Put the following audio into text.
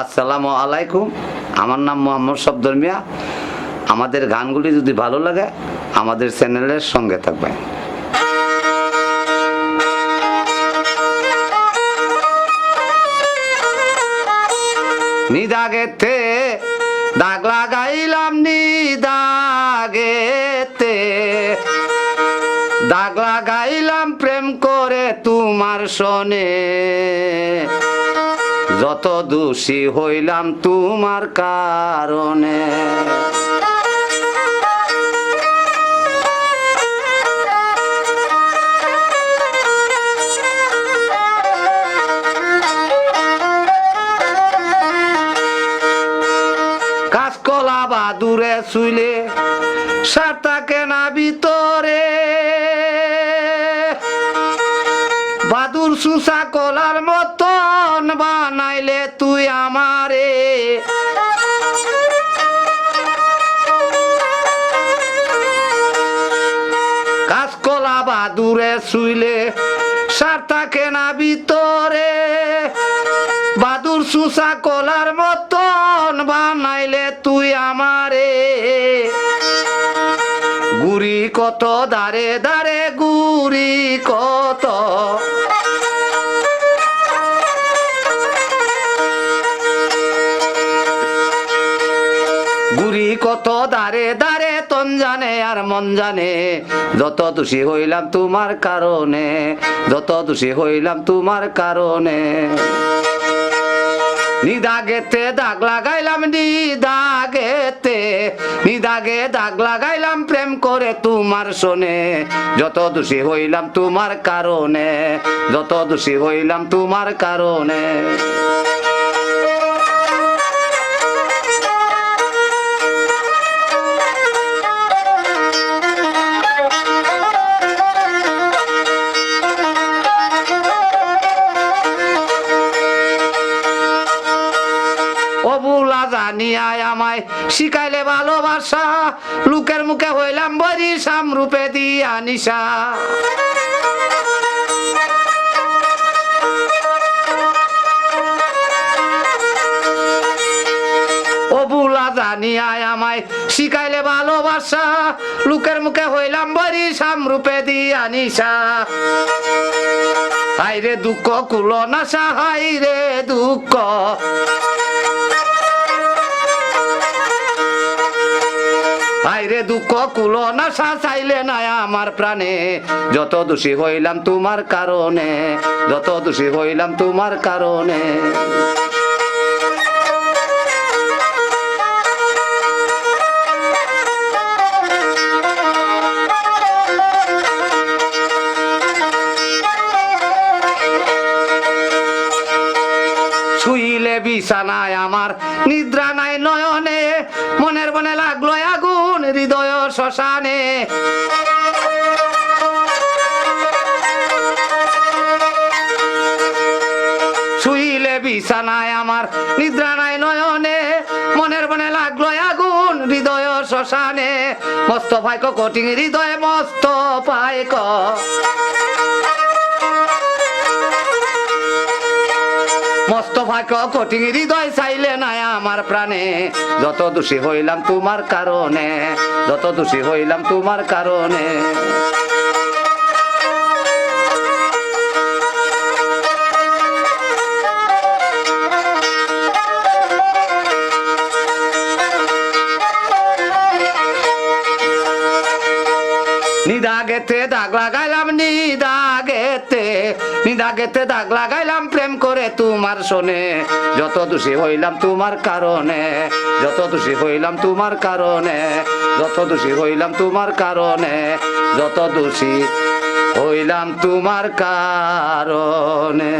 আসসালামু আলাইকুম। আমার নাম মোহাম্মদ শব্দর মিয়া। আমাদের গানগুলি যদি ভালো লাগে, আমাদের চ্যানেলের সঙ্গে থাকবেন। নিদাগেতে দাগ লাগাইলাম, নিদাগেতে দাগ লাগাইলাম, প্রেম করে তোমার শোনে। যত দোষী হইলাম তোমার কারণে। কাঁচকলা বা দূরে শুইলে সারটাকে না ভিতরে বাদুর সুসা কলার মতন বানাইলে তুই আমারে। কাঁচকলা বা দূরে শুইলে সার থাকে না ভিতরে। বাদুর সুসা কলার মতন গুড়ি কত, দারে দারে গুড়ি কত। গুড়ি কত, দারে দারে, তন জানে আর মন জানে। যত দোষী হইলাম তোমার কারণে, যত দোষী হইলাম তোমার কারণে। নিদাগেতে দাগ লাগাইলাম, নিদাগেতে, নিদাগে দাগ লাগাইলাম, প্রেম করে তোমার শোনে। যত দোষী হইলাম তোমার কারণে, যত দোষী হইলাম তোমার কারণে। জানিয়ায় আমায় শিখাইলে ভালোবাসা। লোকের মুখে হইলাম বরি সামরূপে দিয়া নিশা। অবুলা জানিয়ায় আমায় শিখাইলে ভালোবাসা। লোকের মুখে হইলাম বরি সামরূপে দিয়া নিশা। দুঃখ কুল নাশা, হাইরে দুঃখ। আইরে দুঃখ কুল না চাইলে না আমার প্রাণে। যত দোষী হইলাম তোমার কারণে, যত দোষী হইলাম তোমার কারণে। শুইলে বিছানায় আমার নিদ্রা নাই নয়নে, মনের মনে লাগল আগুন হৃদয় শ্মশানে। শুইলে বিছানায় আমার নিদ্রা নাই নয়নে, মনের মনে লাগল আগুন হৃদয় শ্মশানে। মস্ত পাইক কঠিন হৃদয় মস্ত পাইক চাইলে নাই আমার প্রাণে। যত দোষী হইলাম তোমার কারণে, যত দোষী হইলাম তোমার কারণে। নিদাগেতে দাগ লাগাইলাম নিদাগেতে নিদাগেতে দাগ লাগাইলাম, প্রেম করে তোমার শোনে। যত দোষী হইলাম তোমার কারণে, যত দোষী হইলাম তোমার কারণে, যত দোষী হইলাম তোমার কারণে, যত দোষী হইলাম তোমার কারণে।